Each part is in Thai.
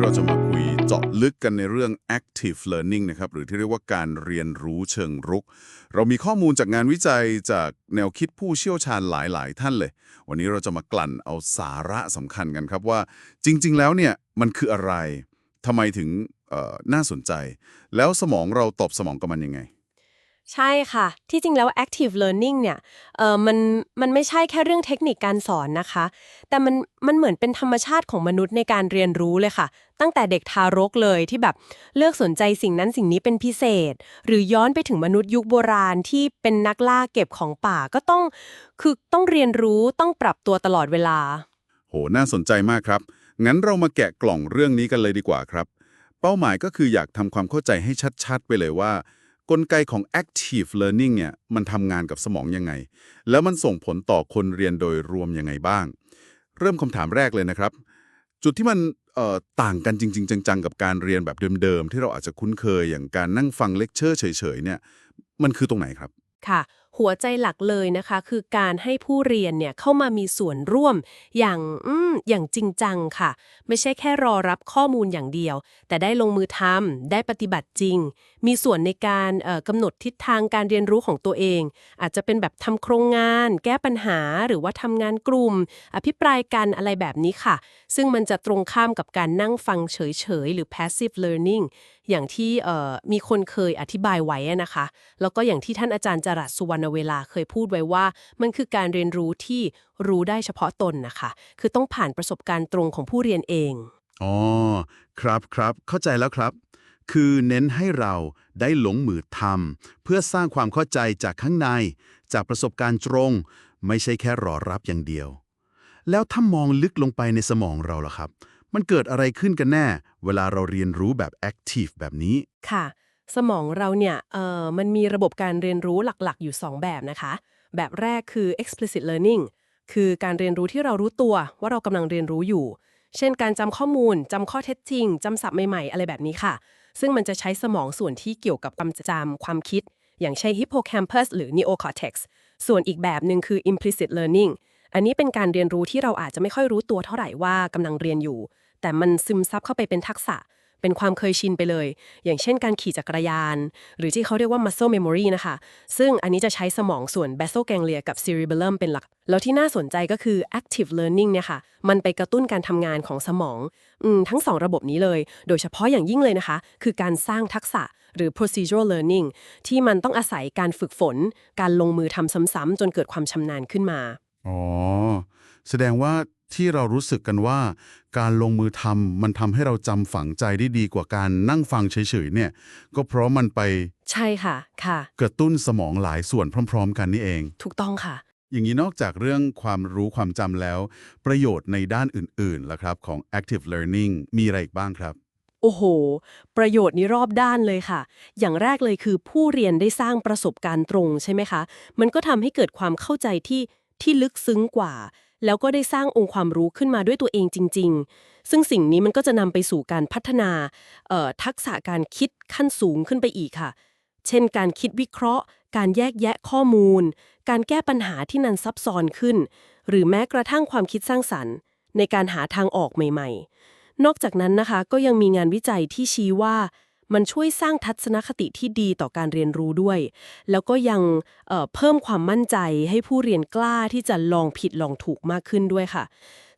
เราจะมาคุยเจาะลึกกันในเรื่อง active learning นะครับ หรือที่เรียกว่าการเรียนรู้เชิงรุก เรามีข้อมูลจากงานวิจัยจากแนวคิดผู้เชี่ยวชาญหลายๆ ท่านเลย วันนี้เราจะมากลั่นเอาสาระสำคัญกันครับว่า จริง ๆ แล้วเนี่ยมันคืออะไรทำไมถึงน่าสนใจ แล้วสมองเราตอบสมองกับมันยังไง ใช่ค่ะ ที่จริงแล้ว active learning เนี่ยเออมันมันไม่ใช่แค่เรื่องเทคนิคการสอนนะคะ แต่มันมันเหมือนเป็นธรรมชาติของมนุษย์ในการเรียนรู้เลยค่ะ ตั้งแต่เด็กทารกเลยที่แบบเลือกสนใจสิ่งนั้นสิ่งนี้เป็นพิเศษ หรือย้อนไปถึงมนุษย์ยุคโบราณที่เป็นนักล่าเก็บของป่าก็ต้องคือต้องเรียนรู้ต้องปรับตัวตลอดเวลา โห น่าสนใจมากครับ งั้นเรามาแกะกล่องเรื่องนี้กันเลยดีกว่าครับ เป้าหมายก็คืออยากทำความเข้าใจให้ชัด ๆ ไปเลยว่า กลไกของ active learning เนี่ยมันทำงานกับสมองยังไง แล้วมันส่งผลต่อคนเรียนโดยรวมยังไงบ้าง เริ่มคำถามแรกเลยนะครับ จุดที่มันต่างกันจริง ๆ จัง ๆ กับการเรียนแบบเดิม ๆ ที่เราอาจจะคุ้นเคยอย่างการนั่งฟังเลคเชอร์เฉยๆเนี่ยมันคือตรงไหนครับ ค่ะ หัวใจหลักเลยนะคะ คือการให้ผู้เรียนเนี่ยเข้ามามีส่วนร่วมอย่างอืมอย่างจริงจังค่ะ ไม่ใช่แค่รอรับข้อมูลอย่างเดียว แต่ได้ลงมือทำได้ปฏิบัติจริง มีส่วนในการกำหนดทิศทางการเรียนรู้ของตัวเอง อาจจะเป็นแบบทำโครงงาน แก้ปัญหาหรือว่าทำงานกลุ่ม อภิปรายกันอะไรแบบนี้ค่ะ ซึ่งมันจะตรงข้ามกับการนั่งฟังเฉยๆหรือ passive learning อย่างที่มีคนเคยอธิบายไว้นะคะ แล้วก็อย่างที่ท่านอาจารย์จรัสสุวรรณเวลาเคยพูดไว้ว่า มันคือการเรียนรู้ที่รู้ได้เฉพาะตนนะคะ คือต้องผ่านประสบการณ์ตรงของผู้เรียนเองอ๋อครับครับเข้าใจแล้วครับ คือเน้นให้เราได้หลงมือทำเพื่อสร้างความเข้าใจจากข้างใน จากประสบการณ์ตรง ไม่ใช่แค่รอรับอย่างเดียว แล้วถ้ามองลึกลงไปในสมองเราล่ะครับ มันเกิดอะไรขึ้นกันแน่ เวลาเราเรียนรู้แบบ active แบบนี้ ค่ะ สมองเราเนี่ยเอ่อมันมีระบบการเรียนรู้หลักๆ อยู่ 2 แบบนะคะ แบบแรกคือ explicit learning คือการเรียนรู้ที่เรารู้ตัวว่าเรากำลังเรียนรู้อยู่ เช่น การจำข้อมูลจำข้อเท็จจริงจำศัพท์ใหม่ๆ อะไรแบบนี้ค่ะ ซึ่งมันจะใช้สมองส่วนที่เกี่ยวกับความจำความคิด อย่างใช้ hippocampus หรือ neocortex ส่วนอีกแบบหนึ่งคือ implicit learning อันนี้เป็นการเรียนรู้ที่เราอาจจะไม่ค่อยรู้ตัวเท่าไหร่ว่ากำลังเรียนอยู่ แต่มันซึมซับเข้าไปเป็นทักษะ เป็นความเคยชินไปเลย อย่างเช่นการขี่จักรยาน หรือที่เขาเรียกว่า muscle memory นะคะ ซึ่งอันนี้จะใช้สมองส่วน basal ganglia กับ cerebellum เป็นหลัก แล้วที่น่าสนใจก็คือ active learning เนี่ยค่ะ มันไปกระตุ้นการทำงานของสมองอมทั้งสองระบบนี้เลย โดยเฉพาะอย่างยิ่งเลยนะคะ คือการสร้างทักษะหรือ procedural learning ที่มันต้องอาศัยการฝึกฝน การลงมือทำซ้ำๆจนเกิดความชำนาญขึ้นมา อ๋อ แสดงว่า ที่เรารู้สึกกันว่า การลงมือทำมันทำให้เราจำฝังใจได้ดีกว่าการนั่งฟังเฉยๆเนี่ย ก็เพราะมันไปใช่ค่ะค่ะ กระตุ้นสมองหลายส่วนพร้อม ๆ กันนี่เอง ถูกต้องค่ะ อย่างนี้นอกจากเรื่องความรู้ความจำแล้ว ประโยชน์ในด้านอื่นๆล่ะครับของ active learning มีอะไรอีกบ้างครับโอ้โห ประโยชน์นี้รอบด้านเลยค่ะ อย่างแรกเลยคือผู้เรียนได้สร้างประสบการณ์ตรงใช่ไหมคะ มันก็ทำให้เกิดความเข้าใจที่ที่ลึกซึ้งกว่า แล้วก็ได้สร้างองค์ความรู้ขึ้นมาด้วยตัวเองจริง ๆ ซึ่งสิ่งนี้มันก็จะนำไปสู่การพัฒนาทักษะการคิดขั้นสูงขึ้นไปอีกค่ะ เช่น การคิดวิเคราะห์ การแยกแยะข้อมูล การแก้ปัญหาที่นันซับซ้อนขึ้น หรือแม้กระทั่งความคิดสร้างสรรค์ ในการหาทางออกใหม่ ๆ นอกจากนั้นนะคะก็ยังมีงานวิจัยที่ชี้ว่า มันช่วยสร้างทัศนคติที่ดีต่อการเรียนรู้ด้วย แล้วก็ยังเเพิ่มความมั่นใจให้ผู้เรียนกล้าที่จะลองผิดลองถูกมากขึ้นด้วยค่ะ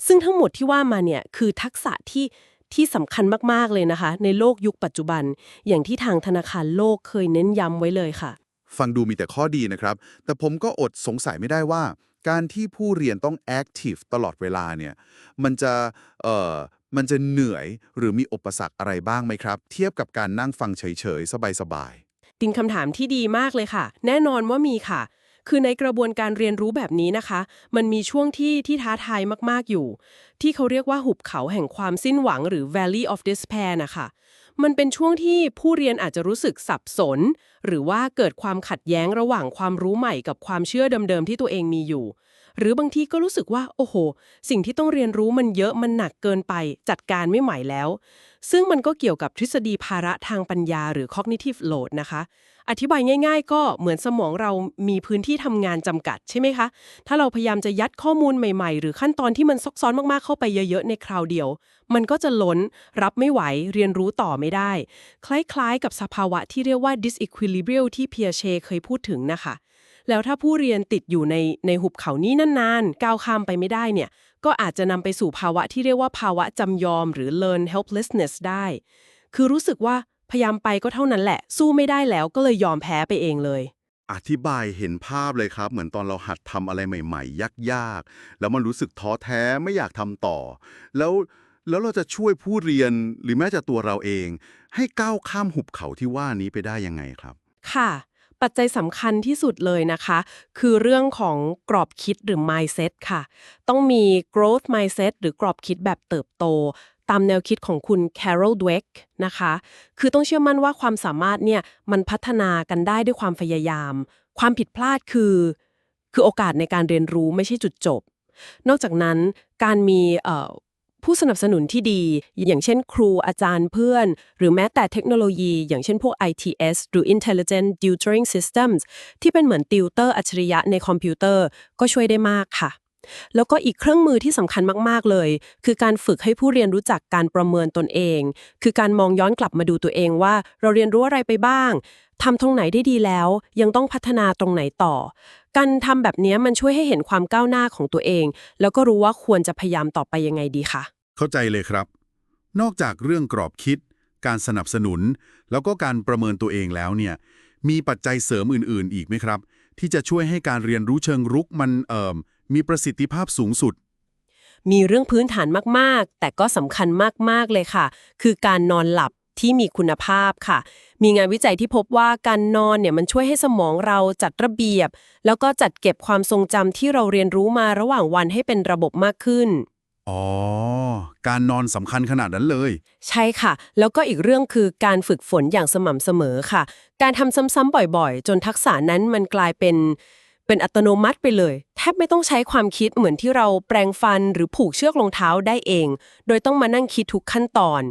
ซึ่งทั้งหมดที่ว่ามาเนี่ยคือทักษะที่ที่สำคัญมาก ๆ เลยนะคะ ในโลกยุคปัจจุบัน อย่างที่ทางธนาคารโลกเคยเน้นย้ำไว้เลยค่ะ ฟังดูมีแต่ข้อดีนะครับ แต่ผมก็อดสงสัยไม่ได้ว่า การที่ผู้เรียนต้อง active ตลอดเวลาเนี่ย มันจะ มันจะเหนื่อยหรือมีอุปสรรคอะไรบ้างไหมครับ เทียบกับการนั่งฟังเฉยๆ สบายๆตินคำถามที่ดีมากเลยค่ะ แน่นอนว่ามีค่ะ คือในกระบวนการเรียนรู้แบบนี้นะคะ มันมีช่วงที่ที่ท้าทายมากๆอยู่ ที่เขาเรียกว่าหุบเขาแห่งความสิ้นหวังหรือ Valley of Despair นะคะมันเป็นช่วงที่ผู้เรียนอาจจะรู้สึกสับสน หรือว่าเกิดความขัดแย้งระหว่างความรู้ใหม่กับความเชื่อเดิมๆที่ตัวเองมีอยู่ หรือบางทีก็รู้สึกว่า โอ้โห สิ่งที่ต้องเรียนรู้มันเยอะมันหนักเกินไป จัดการไม่ไหวแล้ว ซึ่งมันก็เกี่ยวกับทฤษฎีภาระทางปัญญาหรือ cognitive load นะคะ อธิบายง่าย ๆ ก็เหมือนสมองเรามีพื้นที่ทำงานจำกัดใช่ไหมคะ ถ้าเราพยายามจะยัดข้อมูลใหม่ๆ หรือขั้นตอนที่มันซับซ้อนมากๆเข้าไปเยอะๆในคราวเดียว มันก็จะล้น รับไม่ไหวเรียนรู้ต่อไม่ได้ คล้ายๆ กับสภาวะที่เรียกว่า disequilibrium ที่เพียเชเคยพูดถึงนะคะ แล้วถ้าผู้เรียนติดอยู่ในในหุบเขานี้นานๆ ก้าวข้ามไปไม่ได้เนี่ย ก็อาจจะนำไปสู่ภาวะที่เรียกว่าภาวะจำยอมหรือ learn helplessness ได้ คือรู้สึกว่าพยายามไปก็เท่านั้นแหละ สู้ไม่ได้แล้วก็เลยยอมแพ้ไปเองเลย อธิบายเห็นภาพเลยครับ เหมือนตอนเราหัดทำอะไรใหม่ๆ ยากๆ แล้วมันรู้สึกท้อแท้ไม่อยากทำต่อ แล้วแล้วเราจะช่วยผู้เรียนหรือแม้แต่ตัวเราเอง ให้ก้าวข้ามหุบเขาที่ว่านี้ไปได้ยังไงครับ ค่ะ ปัจจัยสำคัญที่สุดเลยนะคะ คือเรื่องของกรอบคิดหรือ mindset ค่ะ ต้องมี growth mindset หรือกรอบคิดแบบเติบโต ตามแนวคิดของคุณ Carol Dweck นะคะ คือต้องเชื่อมั่นว่าความสามารถเนี่ยมันพัฒนากันได้ด้วยความพยายาม ความผิดพลาดคือ คือโอกาสในการเรียนรู้ไม่ใช่จุดจบ นอกจากนั้นการมีเอ่อ ผู้สนับสนุนที่ดี อย่างเช่นครูอาจารย์เพื่อน หรือแม้แต่เทคโนโลยี อย่างเช่นพวก ITS หรือ Intelligent Tutoring Systems ที่เป็นเหมือนติวเตอร์อัจฉริยะในคอมพิวเตอร์ ก็ช่วยได้มากค่ะ แล้วก็อีกเครื่องมือที่สำคัญมาก ๆ เลย คือการฝึกให้ผู้เรียนรู้จักการประเมินตนเอง คือการมองย้อนกลับมาดูตัวเองว่า เราเรียนรู้อะไรไปบ้างทำตรงไหนได้ดีแล้ว ยังต้องพัฒนาตรงไหนต่อ การทำแบบนี้มันช่วยให้เห็นความก้าวหน้าของตัวเอง แล้วก็รู้ว่าควรจะพยายามต่อไปยังไงดีค่ะ เข้าใจเลยครับ นอกจากเรื่องกรอบคิด การสนับสนุน แล้วก็การประเมินตัวเองแล้วเนี่ย มีปัจจัยเสริมอื่น ๆ อีกไหมครับ ที่จะช่วยให้การเรียนรู้เชิงรุกมันเอ่อมีประสิทธิภาพสูงสุด มีเรื่องพื้นฐานมาก ๆ แต่ก็สำคัญมาก ๆ เลยค่ะ คือการนอนหลับที่มีคุณภาพค่ะ มีงานวิจัยที่พบว่าการนอนเนี่ยมันช่วยให้สมองเราจัดระเบียบ แล้วก็จัดเก็บความทรงจำที่เราเรียนรู้มาระหว่างวันให้เป็นระบบมากขึ้น อ๋อ การนอนสำคัญขนาดนั้นเลย ใช่ค่ะ แล้วก็อีกเรื่องคือการฝึกฝนอย่างสม่ำเสมอค่ะ การทำซ้ำๆบ่อยๆ จนทักษะนั้นมันกลายเป็น เป็นอัตโนมัติไปเลย แทบไม่ต้องใช้ความคิดเหมือนที่เราแปรงฟันหรือผูกเชือกรองเท้าได้เอง โดยต้องมานั่งคิดทุกขั้นตอน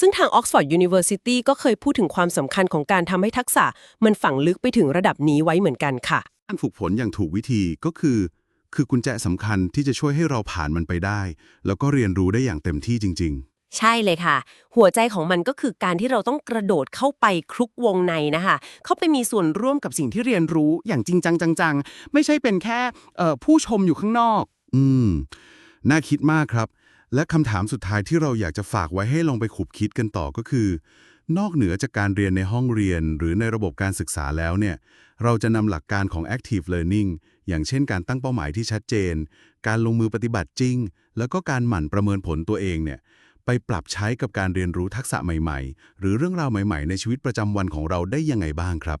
ซึ่งทาง Oxford University ก็เคยพูดถึงความสำคัญของการทำให้ทักษะ มันฝังลึกไปถึงระดับนี้ไว้เหมือนกันค่ะ การฝึกฝนอย่างถูกวิธีก็คือ คือกุญแจสำคัญที่จะช่วยให้เราผ่านมันไปได้ แล้วก็เรียนรู้ได้อย่างเต็มที่จริงใช่เลยค่ะ หัวใจของมันก็คือการที่เราต้องกระโดดเข้าไปคลุกวงในนะคะ เข้าไปมีส่วนร่วมกับสิ่งที่เรียนรู้อย่างจริงจังจังๆ ไม่ใช่เป็นแค่เอ่อผู้ชมอยู่ข้างนอกๆอืม น่าคิดมากครับ และคำถามสุดท้ายที่เราอยากจะฝากไว้ให้ลองไปขุบคิดกันต่อก็คือ นอกเหนือจากการเรียนในห้องเรียนหรือในระบบการศึกษาแล้วเนี่ยเราจะนำหลักการของ active learning อย่างเช่นการตั้งเป้าหมายที่ชัดเจน การลงมือปฏิบัติจริง แล้วก็การหมั่นประเมินผลตัวเองเนี่ยไปปรับใช้กับการเรียนรู้ทักษะใหม่ ๆ หรือเรื่องราวใหม่ ๆ ในชีวิตประจำวันของเราได้ยังไงบ้างครับ